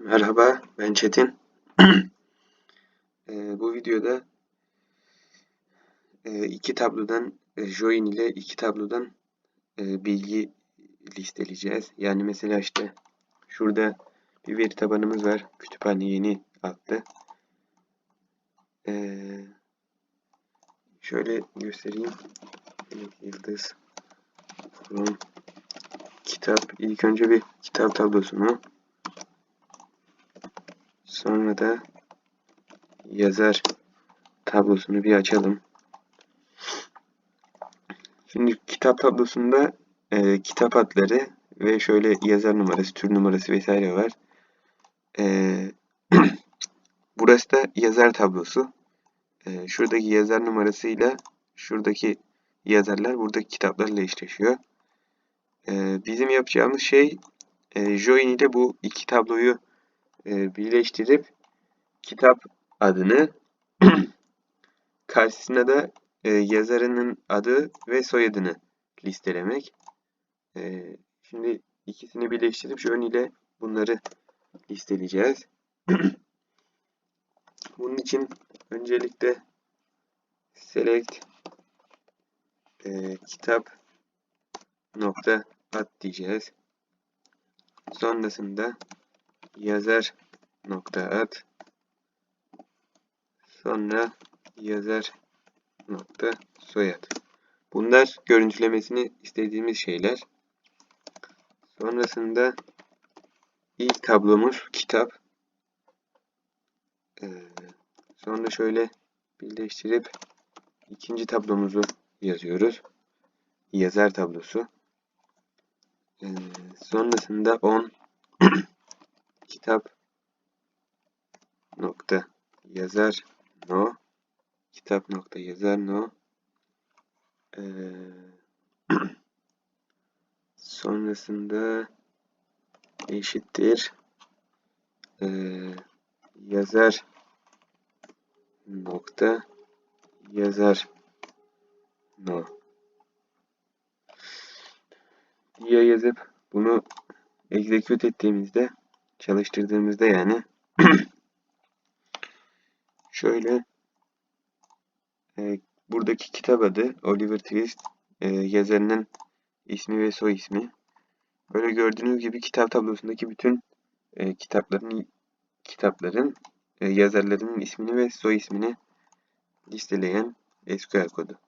Merhaba, ben Çetin. Eee, bu videoda eee, iki tablodan e, join ile iki tablodan eee, bilgi listeleyeceğiz. Yani mesela işte şurada bir veri tabanımız var. Kütüphane yeni adlı. Eee, şöyle göstereyim. Yıldız from kitap. İlk önce bir kitap tablosunu Sonra da yazar tablosunu bir açalım. Şimdi kitap tablosunda e, kitap adları ve şöyle yazar numarası, tür numarası vesaire var. E, burası da yazar tablosu. E, şuradaki yazar numarasıyla şuradaki yazarlar buradaki kitaplarla eşleşiyor. E, bizim yapacağımız şey e, join ile bu iki tabloyu e, birleştirip kitap adını karşısına da e, yazarının adı ve soyadını listelemek. E, şimdi ikisini birleştirip şu ile bunları listeleyeceğiz. Bunun için öncelikle select e, kitap nokta ad diyeceğiz. Sonrasında yazar nokta ad sonra yazar nokta soyad. Bunlar görüntülemesini istediğimiz şeyler. Sonrasında ilk tablomuz kitap. Ee, sonra şöyle birleştirip ikinci tablomuzu yazıyoruz. Yazar tablosu. Ee, sonrasında 10 kitap. Nokta yazar no. Kitap nokta yazar no. Ee, sonrasında eşittir. Ee, yazar nokta yazar no. Diye yazıp bunu execute ettiğimizde çalıştırdığımızda yani şöyle e, buradaki kitap adı Oliver Twist e, yazarının ismi ve soy ismi. Böyle gördüğünüz gibi kitap tablosundaki bütün e, kitapların kitapların e, yazarlarının ismini ve soy ismini listeleyen SQL kodu.